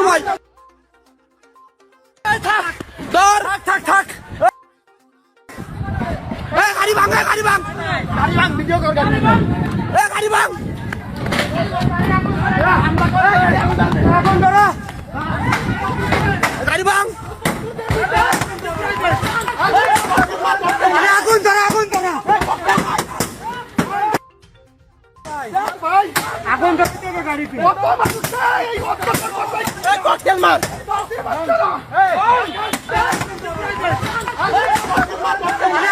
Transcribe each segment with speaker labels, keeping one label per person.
Speaker 1: সবসময় ধর থাক থাক এই গাড়ি ভাঙ এই গাড়ি ভাঙ গাড়ি ভাঙ ভিডিও কর গাড়ি এই গাড়ি ভাঙ ধরো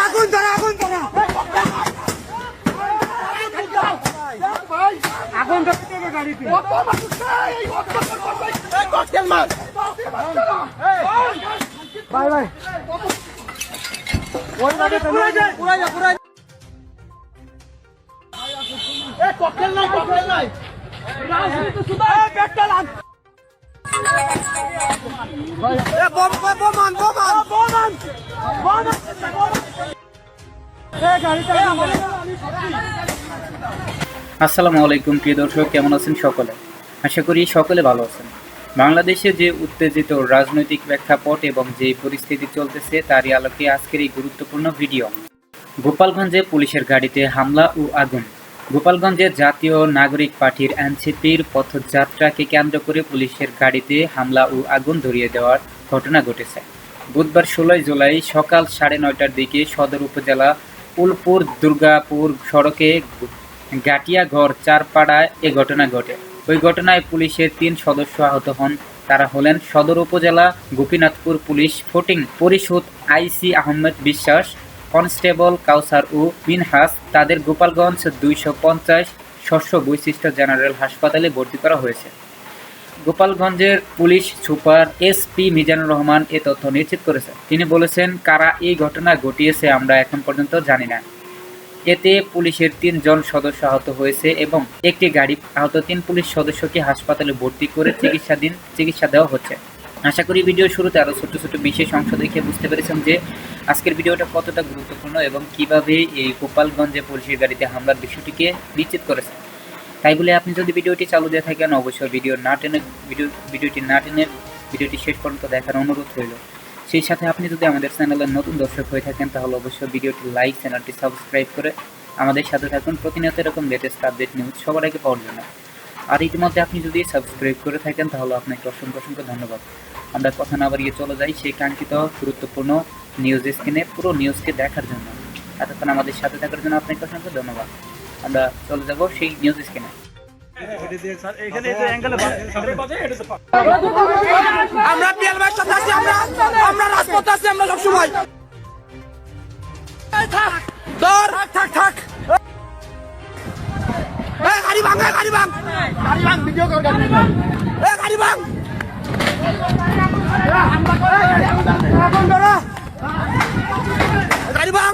Speaker 1: আগুন ধরো আগুন ধরো। আগুন ধরতে হবে গাড়িতে ককটেল মার ভাই ভাই ওই গাড়ি পুরাই যায় পুরাই যায় পুরাই এ ককটেল নাই ককটেল নাই।
Speaker 2: আসসালামু আলাইকুম, প্রিয় দর্শক, কেমন আছেন সকলে? আশা করি সকলে ভালো আছেন। বাংলাদেশে যে উত্তেজিত রাজনৈতিক প্রেক্ষাপট এবং যে পরিস্থিতি চলতেছে, তারই আলোকে আজকের এই গুরুত্বপূর্ণ ভিডিও। গোপালগঞ্জে পুলিশের গাড়িতে হামলা ও আগুন। গোপালগঞ্জের জাতীয় নাগরিক পার্টির এনসিপির পথযাত্রাকে কেন্দ্র করে পুলিশের গাড়িতে হামলা ও আগুন ধরিয়ে দেওয়ার ঘটনা ঘটেছে। বুধবার ষোলোই জুলাই সকাল সাড়ে নয়টার দিকে সদর উপজেলা উলপুর দুর্গাপুর সড়কে গাটিয়াঘর চারপাড়ায় এ ঘটনা ঘটে। ওই ঘটনায় পুলিশের তিন সদস্য আহত হন। তারা হলেন সদর উপজেলা গোপীনাথপুর পুলিশ ফোর্টিং পরিষদ আইসি আহমেদ বিশ্বাস কনস্টেবল কাউসার ও মিনহাস তাদের গোপালগঞ্জ দুইশো পঞ্চাশ শস্য বৈশিষ্ট্য জেনারেল হাসপাতালে ভর্তি করা হয়েছে। গোপালগঞ্জের police super SP Mizanur Rahman এ তথ্য নিশ্চিত করেছেন। তিনি বলেছেন, কারা এই ঘটনা ঘটিয়েছে আমরা এখন পর্যন্ত জানি না। এতে পুলিশের তিনজন সদস্য আহত হয়েছে এবং একটি গাড়ি, আহত তিন পুলিশ সদস্যকে হাসপাতালে ভর্তি করে চিকিৎসাধীন চিকিৎসা দেওয়া হচ্ছে। আশা করি ভিডিও শুরুতে আরও ছোট ছোট বিশেষ অংশ দেখে বুঝতে পেরেছেন যে আজকের ভিডিওটা কতটা গুরুত্বপূর্ণ এবং কীভাবে এই গোপালগঞ্জে পুলিশের গাড়িতে হামলার বিষয়টিকে নিশ্চিত করেছে। তাই বলে আপনি যদি ভিডিওটি চালু দিয়ে থাকেন, অবশ্যই ভিডিও না টেনে ভিডিও ভিডিওটি না টেনে ভিডিওটি শেষ পর্যন্ত দেখার অনুরোধ রইল। সেই সাথে আপনি যদি আমাদের চ্যানেলের নতুন দর্শক হয়ে থাকেন, তাহলে অবশ্যই ভিডিওটি লাইক, চ্যানেলটি সাবস্ক্রাইব করে আমাদের সাথে থাকুন। প্রতিনিয়ত এরকম লেটেস্ট আপডেট নিউজ সবার আগে পাওয়ার জন্য। আর ইতিমধ্যে আপনি যদি সাবস্ক্রাইব করে থাকেন তাহলে আপনাকে অসংখ্য অসংখ্য ধন্যবাদ। আমরা কথা না বাড়িয়ে চলে যাই সেই কাঙ্ক্ষিত গুরুত্বপূর্ণ নিউজ স্ক্রিনে পুরো নিউজকে দেখার জন্য। এতক্ষণ আমাদের সাথে থাকার জন্য আপনাকে অসংখ্য ধন্যবাদ। আমরা চলে যাব সেই নিউজ স্ক্রিনে
Speaker 1: আমরা আমরা রাজপথে আছি আমরা সব এই গাড়ি ভাঙ এই গাড়ি ভাঙ গাড়ি ভাঙ ভিডিও কর গাড়ি এই গাড়ি ভাঙ আগুন ধরো গাড়ি ভাঙ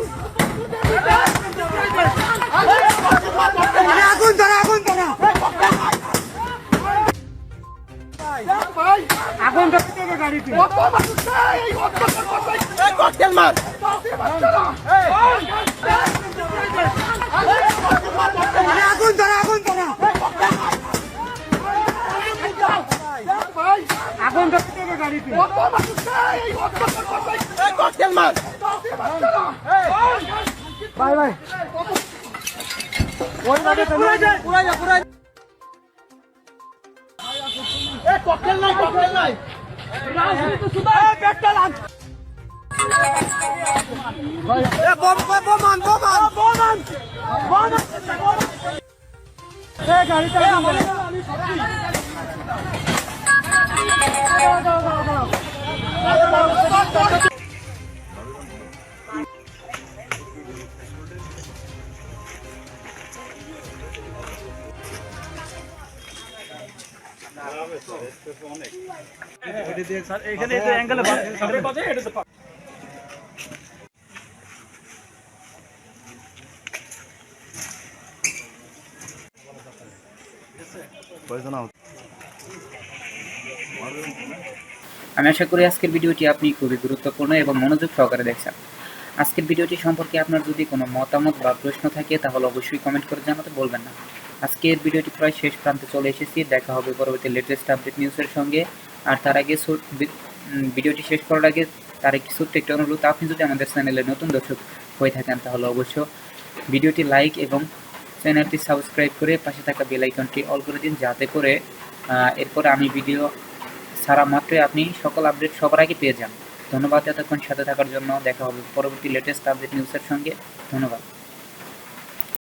Speaker 1: আগুন ধরো আগুন ধরো আগুন ধরতে হবে গাড়িতে ককটেল মার আগুন ধরো ভাই ভাই ককটেল নাই ককটেল নাই। রাজনীতি সুদা পেটটা লাগ গাড়িটা
Speaker 2: আমি আশা করি আজকের ভিডিওটি আপনি খুবই গুরুত্বপূর্ণ এবং মনোযোগ সহকারে দেখছেন। আজকের ভিডিওটি সম্পর্কে আপনার যদি কোনো মতামত বা প্রশ্ন থাকে, তাহলে অবশ্যই কমেন্ট করে জানাতে বলবেন না। আজকের ভিডিওটি প্রায় শেষ প্রান্তে চলে এসেছি। দেখা হবে পরবর্তী লেটেস্ট আপডেট নিউজের সঙ্গে। আর তার আগে ভিডিওটি শেষ করার আগে তার একটি ছোট্ট একটি অনুরোধ। আপনি যদি আমাদের চ্যানেলে নতুন দর্শক হয়ে থাকেন, তাহলে অবশ্য ভিডিওটি লাইক এবং চ্যানেলটি সাবস্ক্রাইব করে পাশে থাকা বেল আইকনটি অল করে দিন, যাতে করে এরপরে আমি ভিডিও ছাড়া মাত্রই আপনি সকল আপডেট সবার আগে পেয়ে যান। ধন্যবাদ এতক্ষণ সাথে থাকার জন্য দেখা হবে পরবর্তী লেটেস্ট আপডেট নিউজের সঙ্গে। ধন্যবাদ।